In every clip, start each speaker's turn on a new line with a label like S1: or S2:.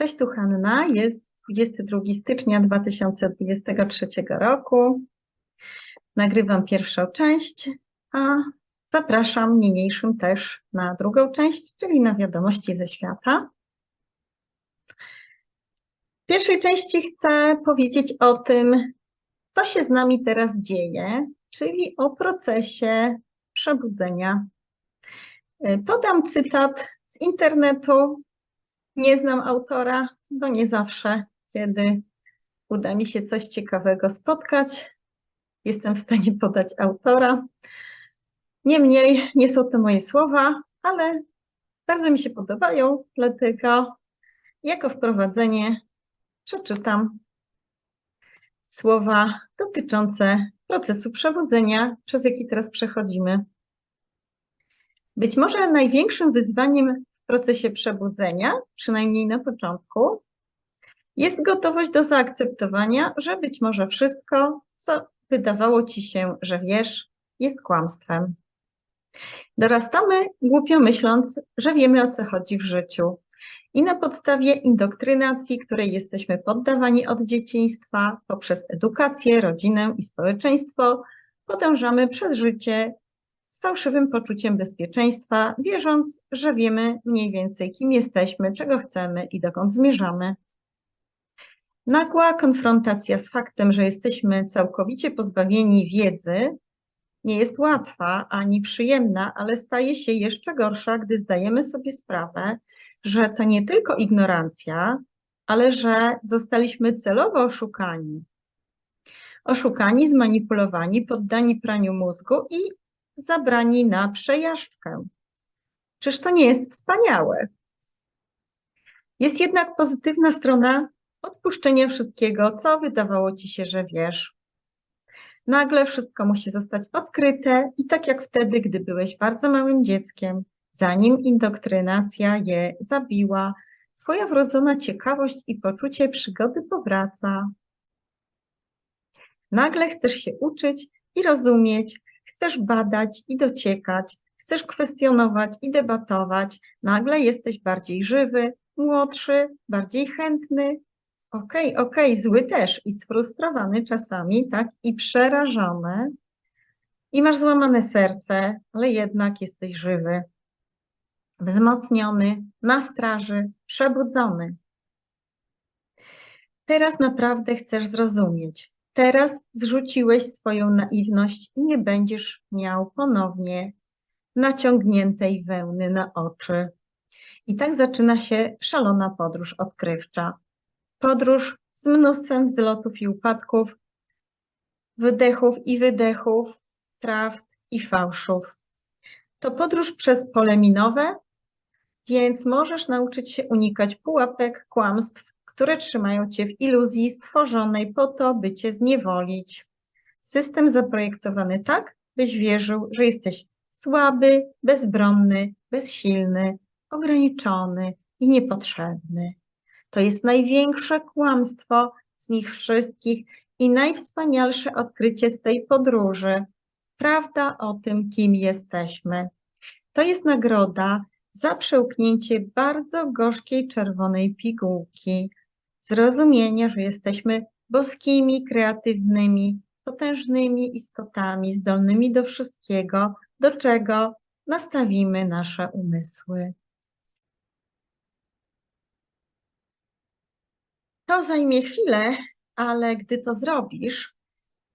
S1: Cześć, tu Hanna. Jest 22 stycznia 2023 roku. Nagrywam pierwszą część, a zapraszam niniejszym też na drugą część, czyli na wiadomości ze świata. W pierwszej części chcę powiedzieć o tym, co się z nami teraz dzieje, czyli o procesie przebudzenia. Podam cytat z internetu, nie znam autora, bo nie zawsze, kiedy uda mi się coś ciekawego spotkać, jestem w stanie podać autora. Niemniej nie są to moje słowa, ale bardzo mi się podobają, dlatego jako wprowadzenie przeczytam słowa dotyczące procesu przebudzenia, przez jaki teraz przechodzimy. Być może największym wyzwaniem procesie przebudzenia, przynajmniej na początku, jest gotowość do zaakceptowania, że być może wszystko, co wydawało ci się, że wiesz, jest kłamstwem. Dorastamy głupio myśląc, że wiemy o co chodzi w życiu. I na podstawie indoktrynacji, której jesteśmy poddawani od dzieciństwa, poprzez edukację, rodzinę i społeczeństwo, podążamy przez życie z fałszywym poczuciem bezpieczeństwa, wierząc, że wiemy mniej więcej, kim jesteśmy, czego chcemy i dokąd zmierzamy. Nagła konfrontacja z faktem, że jesteśmy całkowicie pozbawieni wiedzy, nie jest łatwa ani przyjemna, ale staje się jeszcze gorsza, gdy zdajemy sobie sprawę, że to nie tylko ignorancja, ale że zostaliśmy celowo oszukani. Oszukani, zmanipulowani, poddani praniu mózgu i zabrani na przejażdżkę. Czyż to nie jest wspaniałe? Jest jednak pozytywna strona odpuszczenia wszystkiego, co wydawało ci się, że wiesz. Nagle wszystko musi zostać odkryte i tak jak wtedy, gdy byłeś bardzo małym dzieckiem, zanim indoktrynacja je zabiła, twoja wrodzona ciekawość i poczucie przygody powraca. Nagle chcesz się uczyć i rozumieć, chcesz badać i dociekać, chcesz kwestionować i debatować, nagle jesteś bardziej żywy, młodszy, bardziej chętny. Okej, okay, okej, okay, zły też i sfrustrowany czasami, tak, i przerażony. I masz złamane serce, ale jednak jesteś żywy, wzmocniony, na straży, przebudzony. Teraz naprawdę chcesz zrozumieć, Teraz zrzuciłeś swoją naiwność i nie będziesz miał ponownie naciągniętej wełny na oczy. I tak zaczyna się szalona podróż odkrywcza. Podróż z mnóstwem wzlotów i upadków, wydechów i wydechów, prawd i fałszów. To podróż przez pole minowe, więc możesz nauczyć się unikać pułapek, kłamstw, które trzymają cię w iluzji stworzonej po to, by cię zniewolić. System zaprojektowany tak, byś wierzył, że jesteś słaby, bezbronny, bezsilny, ograniczony i niepotrzebny. To jest największe kłamstwo z nich wszystkich i najwspanialsze odkrycie z tej podróży. Prawda o tym, kim jesteśmy. To jest nagroda za przełknięcie bardzo gorzkiej czerwonej pigułki, zrozumienia, że jesteśmy boskimi, kreatywnymi, potężnymi istotami, zdolnymi do wszystkiego, do czego nastawimy nasze umysły. To zajmie chwilę, ale gdy to zrobisz,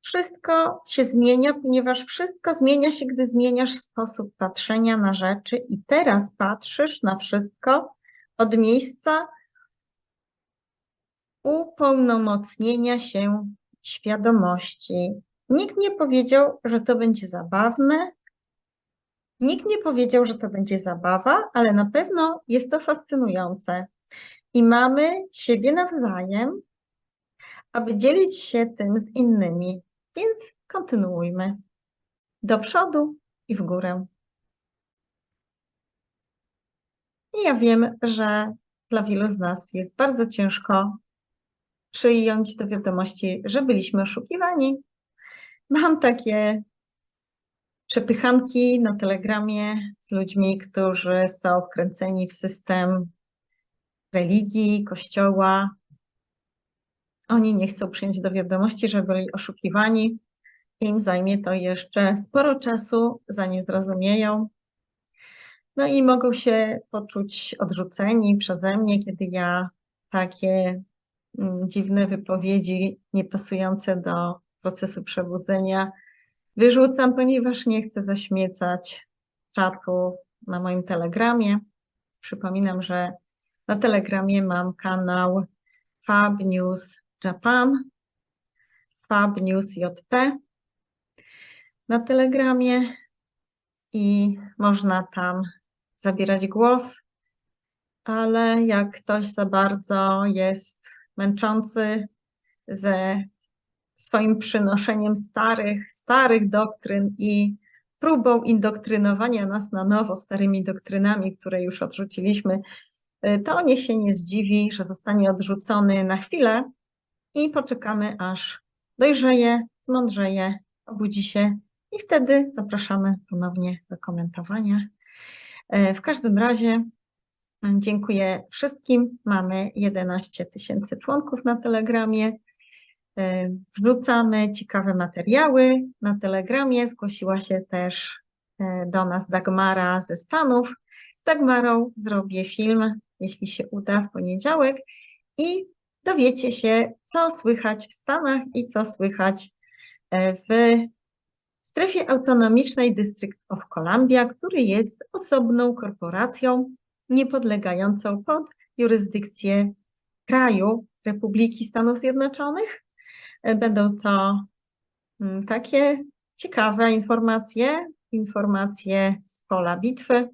S1: wszystko się zmienia, ponieważ wszystko zmienia się, gdy zmieniasz sposób patrzenia na rzeczy i teraz patrzysz na wszystko od miejsca upełnomocnienia się świadomości. Nikt nie powiedział, że to będzie zabawne. Nikt nie powiedział, że to będzie zabawa, ale na pewno jest to fascynujące. I mamy siebie nawzajem, aby dzielić się tym z innymi. Więc kontynuujmy. Do przodu i w górę. I ja wiem, że dla wielu z nas jest bardzo ciężko przyjąć do wiadomości, że byliśmy oszukiwani. Mam takie przepychanki na Telegramie z ludźmi, którzy są wkręceni w system religii, kościoła. Oni nie chcą przyjąć do wiadomości, że byli oszukiwani. Im zajmie to jeszcze sporo czasu, zanim zrozumieją. No i mogą się poczuć odrzuceni przeze mnie, kiedy ja takie dziwne wypowiedzi niepasujące do procesu przebudzenia wyrzucam, ponieważ nie chcę zaśmiecać czatu na moim telegramie. Przypominam, że na telegramie mam kanał Fab News Japan, Fab News JP na telegramie i można tam zabierać głos, ale jak ktoś za bardzo jest męczący ze swoim przynoszeniem starych, starych doktryn i próbą indoktrynowania nas na nowo starymi doktrynami, które już odrzuciliśmy, y, to niech się nie zdziwi, że zostanie odrzucony na chwilę i poczekamy, aż dojrzeje, zmądrzeje, obudzi się i wtedy zapraszamy ponownie do komentowania. E, w każdym razie dziękuję wszystkim. Mamy 11 tysięcy członków na Telegramie. E, wrzucamy ciekawe materiały na Telegramie. Zgłosiła się też e, do nas Dagmara ze Stanów. Z Dagmarą zrobię film, jeśli się uda, w poniedziałek i dowiecie się, co słychać w Stanach i co słychać w strefie autonomicznej District of Columbia, który jest osobną korporacją niepodlegającą pod jurysdykcję kraju Republiki Stanów Zjednoczonych. Będą to mm, takie ciekawe informacje, informacje z pola bitwy.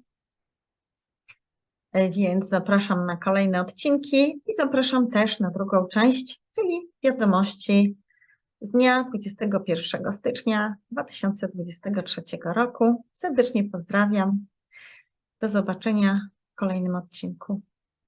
S1: Więc zapraszam na kolejne odcinki i zapraszam też na drugą część, czyli wiadomości z dnia 21 stycznia 2023 roku. Serdecznie pozdrawiam. Do zobaczenia kolejnym odcinku.